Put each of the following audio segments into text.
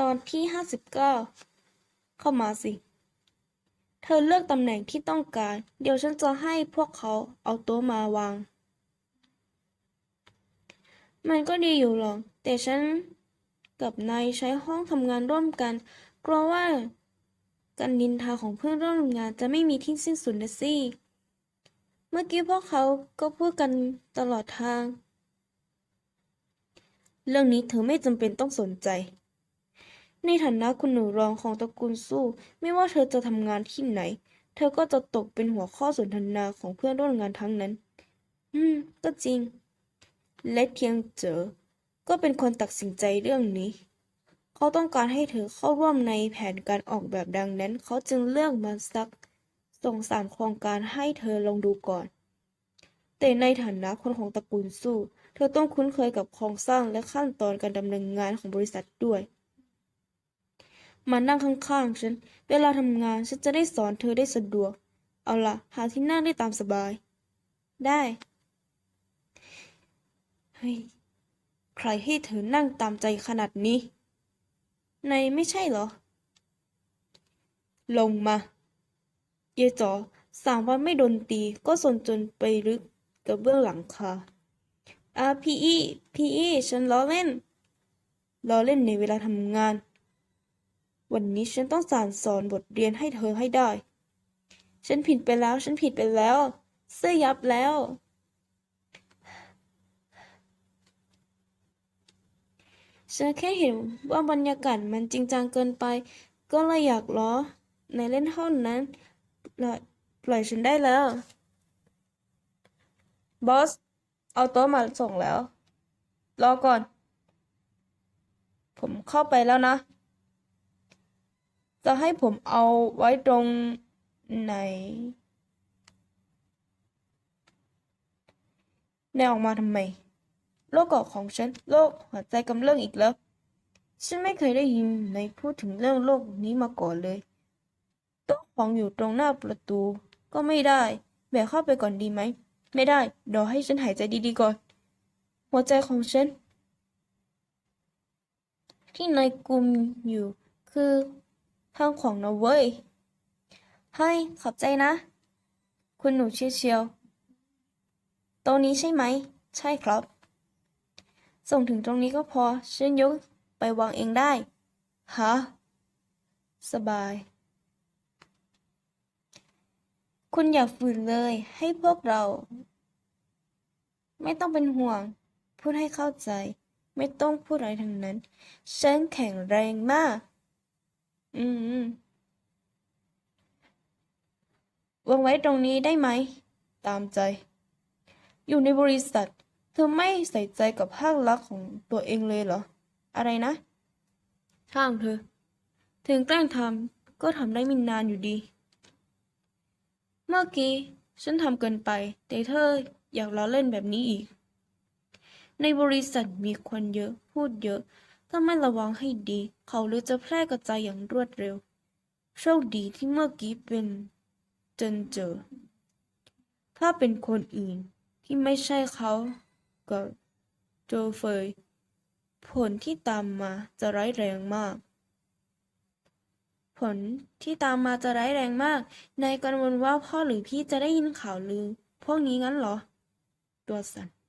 ตอนที่ห้าสิบเก้าเข้ามาสิ เธอเลือกตำแหน่งที่ต้องการ เดี๋ยวฉันจะให้พวกเขาเอาโต๊ะมาวาง มันก็ดีอยู่หรอก แต่ฉันกับนายใช้ห้องทำงานร่วมกัน กลัวว่าการนินทาของเพื่อนร่วมงานจะไม่มีที่สิ้นสุดนะสิ เมื่อกี้พวกเขาก็พูดกันตลอดทาง เรื่องนี้เธอไม่จำเป็นต้องสนใจ ในฐานะคุณหนูรองของตระกูลสู้ ไม่ว่าเธอจะทำงานที่ไหน เธอก็จะตกเป็นหัวข้อสนทนาของเพื่อนร่วมงานทั้งนั้น อืม ก็จริง และเทียงเจอ ก็เป็นคนตัดสินใจเรื่องนี้ เขาต้องการให้เธอเข้าร่วมในแผนการออกแบบดังนั้น เขาจึงเลือกมาสักส่งสามโครงการให้เธอลองดูก่อน แต่ในฐานะคนของตระกูลสู้ เธอต้องคุ้นเคยกับโครงสร้างและขั้นตอนการดำเนินงานของบริษัทด้วย มานั่งข้างๆฉัน เวลาทำงานฉันจะได้สอนเธอได้สะดวก เอาล่ะหาที่นั่งได้ตามสบาย ได้เฮ้ยใครให้เธอนั่งตามใจขนาดนี้นายไม่ใช่เหรอ ลงมาเยจ๋อสามวันไม่โดนตีก็สนจนไปลึกกับเบื้องหลังคาอาพี่อีพี่อีฉันล้อเล่นล้อเล่นในเวลาทำงาน วันนี้ฉันต้องสานสอนบทเรียนให้เธอให้ได้ ฉันผิดไปแล้ว ฉันผิดไปแล้ว เสื้อยับแล้ว ฉันแค่เห็นว่าบรรยากาศมันจริงจังเกินไป ก็เลยอยากล้อ ในเล่นเท่านั้น ปล่อยปล่อยฉันได้แล้ว บอส เอาโต๊ะมาส่งแล้ว รอก่อน ผมเข้าไปแล้วนะ จะให้ผมเอาไว้ตรงไหน แนวออกมาทำไมโรคเกาะของฉันโรคหัวใจกำเริบอีกแล้ว ฉันไม่เคยได้ยินในพูดถึงเรื่องโรคนี้มาก่อนเลย โต๊ะของอยู่ตรงหน้าประตู ก็ไม่ได้ แบกเข้าไปก่อนดีไหม ไม่ได้เดี๋ยวให้ฉันหายใจดีๆก่อน หัวใจของฉัน ที่นายกุมอยู่คือ ทางของนะเว้ย เฮ้ย ขอบใจนะ คุณหนูเชียวเชียวๆตรงนี้ใช่ไหม ใช่ครับ ส่งถึงตรงนี้ก็พอ ฉันยกไปวางเองได้ ฮะ สบาย คุณอย่าฝืนเลย ให้พวกเรา ไม่ต้องเป็นห่วง พูดให้เข้าใจ ไม่ต้องพูดอะไรทั้งนั้น ฉันแข็งแรงมาก อืม วางไว้ตรงนี้ได้ไหม ตามใจ อยู่ในบริษัท เธอไม่ใส่ใจกับภาคลักษณ์ของตัวเองเลยเหรอ อะไรนะ ช่างเธอ ถึงแกล้งทำก็ทำได้ไม่นานอยู่ดี เมื่อกี้ ฉันทำเกินไป แต่เธออยากล้อเล่นแบบนี้อีก ในบริษัทมีคนเยอะ พูดเยอะ ถ้าไม่ระวังให้ดี เขาหรือจะแพร่กระจายอย่างรวดเร็ว โชคดีที่เมื่อกี้เป็นจนเจอ ถ้าเป็นคนอื่นที่ไม่ใช่เขากับโจเฟย ผลที่ตามมาจะร้ายแรงมาก ผลที่ตามมาจะร้ายแรงมาก นายกังวลว่าพ่อหรือพี่จะได้ยินข่าวลือ พวกนี้งั้นเหรอ ตัวสั่น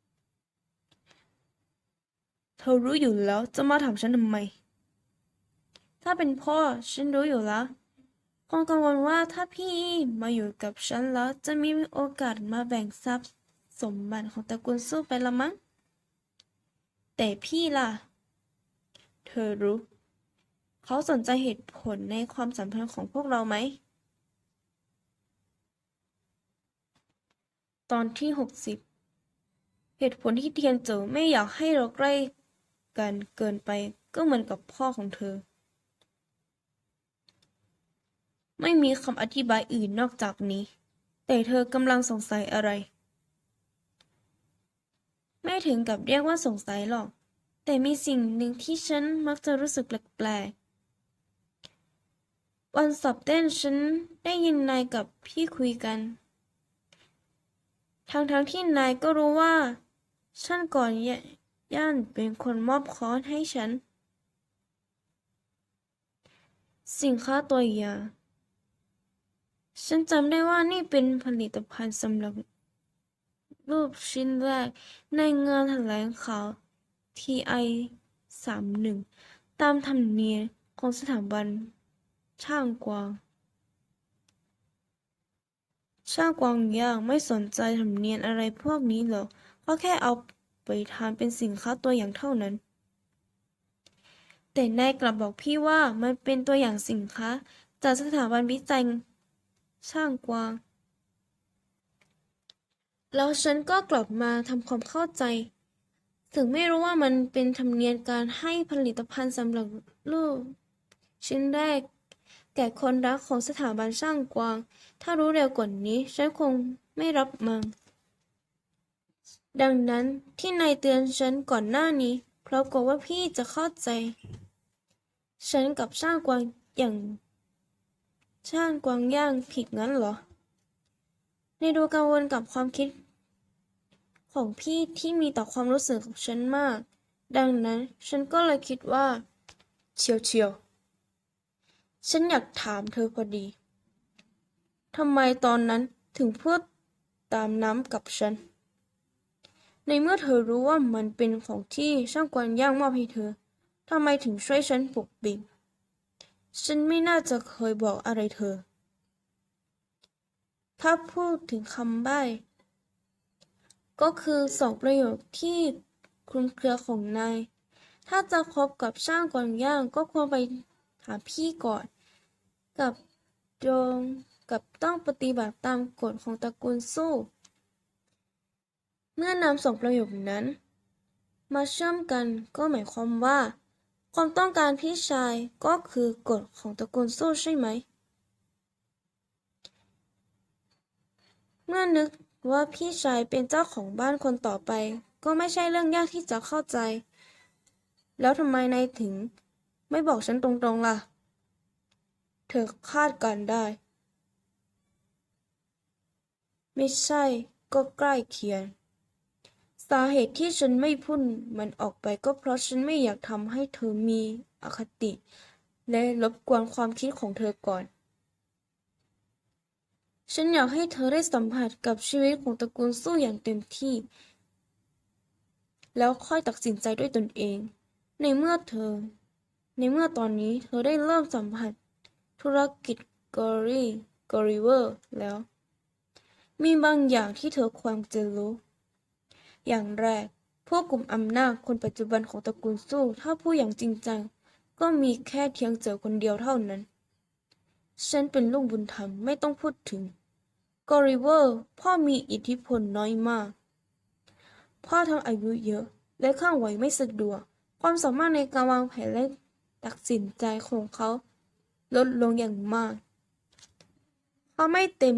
ธอรู้อยู่แล้วจะมาถามฉันทำไม ถ้าเป็นพ่อฉันรู้อยู่แล้ว คงกังวลว่าถ้าพี่มาอยู่กับฉันแล้วจะมีโอกาสมาแบ่งทรัพย์สมบัติของตระกูลสู้ไปละมั้ง แต่พี่ล่ะ เธอรู้ เขาสนใจเหตุผลในความสัมพันธ์ของพวกเราไหม ตอนที่หกสิบเหตุผลที่เทียนเจอไม่อยากให้เราใกล้ กันเกินไปก็เหมือนกับพ่อของเธอ ไม่มีคำอธิบายอื่นนอกจากนี้ แต่เธอกำลังสงสัยอะไร ไม่ถึงกับเรียกว่าสงสัยหรอก แต่มีสิ่งหนึ่งที่ฉันมักจะรู้สึกแปลกๆวันสอบเต้นฉันได้ยินนายกับพี่คุยกัน ทั้งๆที่นายก็รู้ว่าฉันก่อน ย่านเป็นคนมอบค้อนให้ฉัน สินค้าตัวอย่างฉันจำได้ว่านี่เป็นผลิตภัณฑ์สำหรับ รูปชิ้นแรกในงานแถลงข่าว TI 31 ตามธรรมเนียมของสถาบัน ช่างกวาง ช่างกวางย่างไม่สนใจธรรมเนียมอะไรพวกนี้หรอกเขาแค่เอา ไปทำเป็นสินค้าตัวอย่างเท่านั้น แต่นายกลับบอกพี่ว่ามันเป็นตัวอย่างสินค้า จากสถาบันวิจัยช่างกวาง แล้วฉันก็กลับมาทำความเข้าใจ ถึงไม่รู้ว่ามันเป็นธรรมเนียมการให้ผลิตภัณฑ์สำหรับลูก ชิ้นแรก แก่คนรักของสถาบันช่างกวาง ถ้ารู้เร็วกว่านี้ ฉันคงไม่รับมัน ดังนั้นที่นายเตือนฉันก่อนหน้านี้ เพราะกลัวว่าพี่จะเข้าใจ ฉันกับช่างกวางอย่าง ช่างกวางย่างผิดงั้นเหรอ ในดูกังวลกับความคิด ของพี่ที่มีต่อความรู้สึกของฉันมาก ดังนั้นฉันก็เลยคิดว่า เชียวเชียวฉันอยากถามเธอพอดีทำไมตอนนั้นถึงพูดตามน้ำกับฉัน ในเมื่อเธอรู้ว่ามันเป็นของที่ช่างกวางย่างมอบให้เธอทำไมถึงช่วยฉันปกปิดฉันไม่น่าจะเคยบอกอะไรเธอ ถ้าพูดถึงคำใบ้ ก็คือสองประโยคที่คลุมเครือของนาย ถ้าจะคบกับช่างกวางย่างก็ควรไปหาพี่ก่อน กับโจงกับต้องปฏิบัติตามกฎของตระกูลสู้ เมื่อนำสองประโยคนั้น มาเชื่อมกันก็หมายความว่า ความต้องการพี่ชายก็คือกฎของตระกูลสู้ใช่ไหม เมื่อนึกว่าพี่ชายเป็นเจ้าของบ้านคนต่อไป ก็ไม่ใช่เรื่องยากที่จะเข้าใจ แล้วทำไมนายถึงไม่บอกฉันตรงๆล่ะ เธอคาดการได้ ไม่ใช่ก็ใกล้เคียง สาเหตุที่ฉันไม่พูดมันออกไปก็เพราะฉันไม่อยากทำให้เธอมีอคติ และรบกวนความคิดของเธอก่อน ฉันอยากให้เธอได้สัมผัสกับชีวิตของตระกูลสู้อย่างเต็มที่ แล้วค่อยตัดสินใจด้วยตนเอง ในเมื่อเธอ ในเมื่อตอนนี้เธอได้เริ่มสัมผัส ธุรกิจกอรี่กอริเวอร์แล้ว มีบางอย่างที่เธอควรจะรู้ อย่างแรก พวกกลุ่มอำนาจคนปัจจุบันของตระกูลสู้ถ้าพูดอย่างจริงจัง ก็มีแค่เทียงเจอคนเดียวเท่านั้น ฉันเป็นลูกบุญธรรมไม่ต้องพูดถึงกอริเวอร์พ่อมีอิทธิพลน้อยมาก พ่อทั้งอายุเยอะ และเคลื่อนไหวไม่สะดวก ความสามารถในการวางแผนและตัดสินใจของเขา ลดลงอย่างมาก เขาไม่เต็ม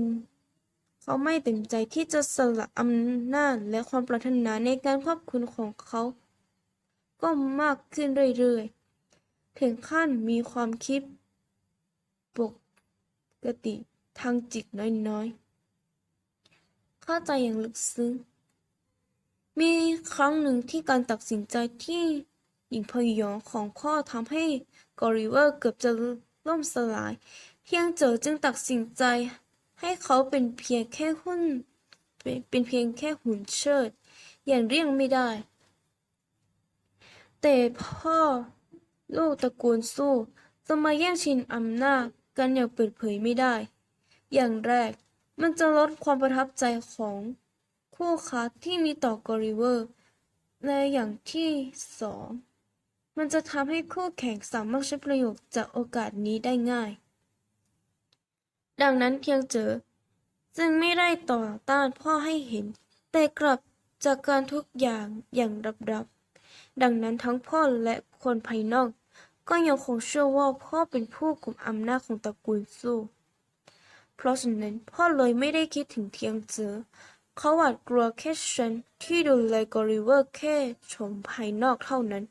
เขาไม่เต็มใจที่จะสละอำนาจและความปรารถนาในการควบคุมของเขา ก็มากขึ้นเรื่อยๆ ถึงขั้นมีความคิดปกติทางจิตน้อยๆ เข้าใจอย่างลึกซึ้ง มีครั้งหนึ่งที่การตัดสินใจที่หญิงพยองของพ่อทำให้กอริเวอร์เกือบจะล่มสลาย เพียงเจอจึงตัดสินใจ ให้เขาเป็นเพียงแค่หุ้น เป็นเป็นเพียงแค่หุ่นเชิด อย่างเลี่ยงไม่ได้ แต่พ่อลูกตระกูลสู้จะมาแย่งชิงอำนาจกันอย่างเปิดเผยไม่ได้ อย่างแรกมันจะลดความประทับใจของคู่ค้าที่มีต่อกอริเวอร์และอย่างที่สองมันจะทำให้คู่แข่งสามารถใช้ประโยชน์จากโอกาสนี้ได้ง่าย ดังนั้นเทียงเจอ จึงไม่ได้ต่อต้านพ่อให้เห็น แต่กลับจากการทุกอย่างอย่างรับๆดังนั้นทั้งพ่อและคนภายนอก ก็ยังคงเชื่อว่าพ่อเป็นผู้กุมอำนาจของตระกูลสู้ เพราะฉะนั้นพ่อเลยไม่ได้คิดถึงเทียงเจอ เขาหวาดกลัวแค่ฉันที่ดูแลกอริเวอร์แค่ชมภายนอกเท่านั้น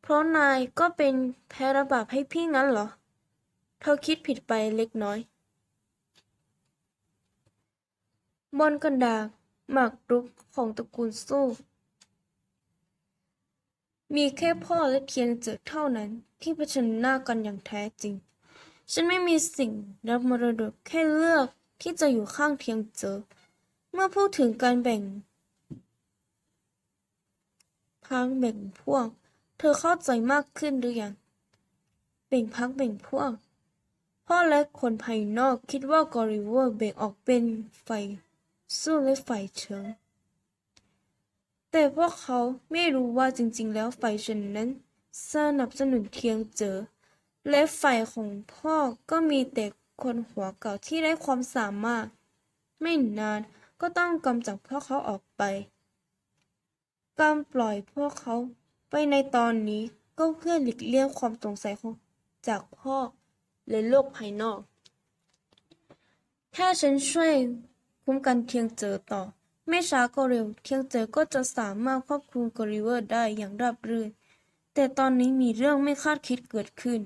เพราะนายก็เป็นแพระบาปให้พี่งั้นเหรอ เธอคิดผิดไปเล็กน้อยบนกระดาหมากรุกของตระกูลสู้ มีแค่พ่อและเทียงเจิดเท่านั้นที่เผชิญหน้ากันอย่างแท้จริง ฉันไม่มีสิ่งรับมรดกแค่เลือกที่จะอยู่ข้างเทียงเจอ เมื่อพูดถึงการแบ่ง พักแบ่งพวก เธอเข้าใจมากขึ้นหรือยัง แบ่งพักแบ่งพวก พ่อและคนภายนอกคิดว่ากอริเวอร์แบ่งออกเป็นฝ่ายสู้และฝ่ายเชิง แต่พวกเขาไม่รู้ว่าจริงๆ แล้วฝ่ายฉันนั้นสนับสนุนเทียงเจอ และฝ่ายของพ่อก็มีแต่คนหัวเก่าที่ได้ความสามารถ ไม่นานก็ต้องกำจัดพวกเขาออกไป การปล่อยพวกเขาไปในตอนนี้ก็เพื่อหลีกเลี่ยงความสงสัยของจากพ่อ และโลกภายนอก ถ้าฉันช่วยคุ้มกันเทียงเจอต่อ ไม่ช้าก็เร็ว เทียงเจอก็จะสามารถควบคุมกอริเวอร์ได้อย่างราบรื่น แต่ตอนนี้มีเรื่องไม่คาดคิดเกิดขึ้น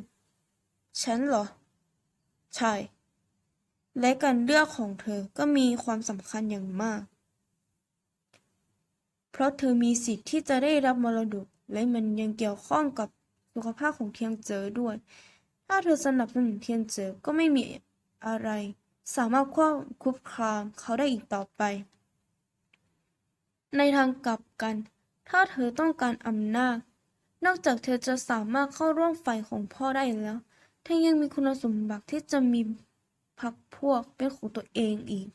ฉันเหรอ ใช่ และการเลือกของเธอก็มีความสำคัญอย่างมาก เพราะเธอมีสิทธิ์ที่จะได้รับมรดก และมันยังเกี่ยวข้องกับสุขภาพของเทียงเจอด้วย ถ้าเธอสนับสนุนเทียงเจอก็ไม่มีอะไร สามารถควบคุมครามเขาได้อีกต่อไป ในทางกลับกัน ถ้าเธอต้องการอำนาจ นอกจากเธอจะสามารถเข้าร่วมฝ่ายของพ่อได้แล้ว เธอยังมีคุณสมบัติที่จะมีพรรคพวกเป็นของตัวเองอีก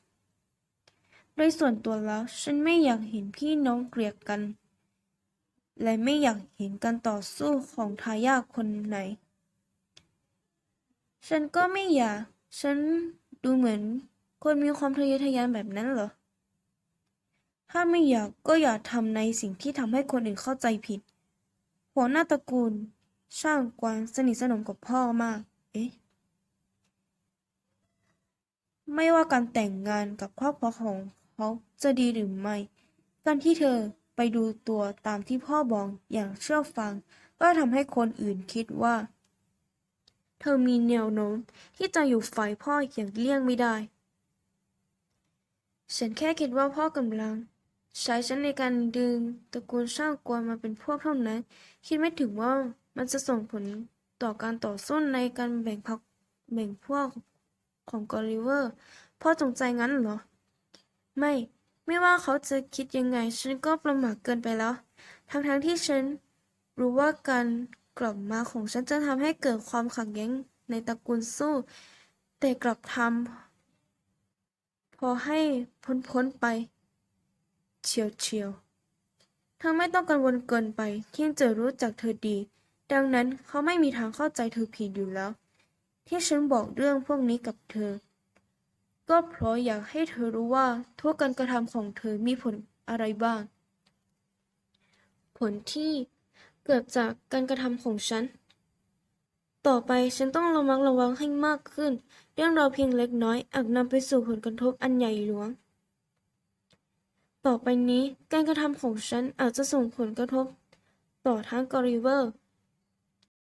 โดยส่วนตัวแล้ว ฉันไม่อยากเห็นพี่น้องเกลียดกัน และไม่อยากเห็นการต่อสู้ของทายาทคนไหน ฉันก็ไม่อยาก ฉันดูเหมือน คนมีความทะเยอทะยานแบบนั้นเหรอ ถ้าไม่อยากก็อย่าทำในสิ่งที่ทำให้คนอื่นเข้าใจผิด หัวหน้าตระกูล ช่างกวางสนิทสนมกับพ่อมาก เอ๊ะ ไม่ว่าการแต่งงานกับครอบครัวของเขาจะดีหรือไม่ การที่เธอไปดูตัวตามที่พ่อบอกอย่างเชื่อฟัง ก็ทำให้คนอื่นคิดว่า เธอมีแนวโน้มที่จะอยู่ฝ่ายพ่ออย่างเลี่ยงไม่ได้ ฉันแค่คิดว่าพ่อกำลัง ใช้ฉันในการดึงตระกูลช่างกวนมาเป็นพวกเท่านั้น คิดไม่ถึงว่ามันจะส่งผลต่อการต่อสู้ในการแบ่งพรรคแบ่งพวกของกอริเวอร์ พ่อจงใจงั้นเหรอ ไม่ ไม่ว่าเขาจะคิดยังไง ฉันก็ประมาทเกินไปแล้ว ทั้งๆที่ฉันรู้ว่าการ กลับมาของฉันจะทำให้เกิดความขัดแย้งในตระกูลสู้ แต่กลับทำพอให้พ้นๆไป เฉียวเฉียวเธอไม่ต้องกังวลเกินไปที่เจอรู้จักเธอดี ดังนั้นเขาไม่มีทางเข้าใจเธอผิดอยู่แล้ว ที่ฉันบอกเรื่องพวกนี้กับเธอ ก็เพราะอยากให้เธอรู้ว่าทุกการกระทำของเธอมีผลอะไรบ้าง ผลที่ เกิดจากการกระทำของฉัน ต่อไปฉันต้องระมัดระวังให้มากขึ้น เรื่องราวเพียงเล็กน้อยอาจนำไปสู่ผลกระทบอันใหญ่หลวง ต่อไปนี้การกระทำของฉันอาจจะส่งผลกระทบ ต่อทั้งกอริเวอร์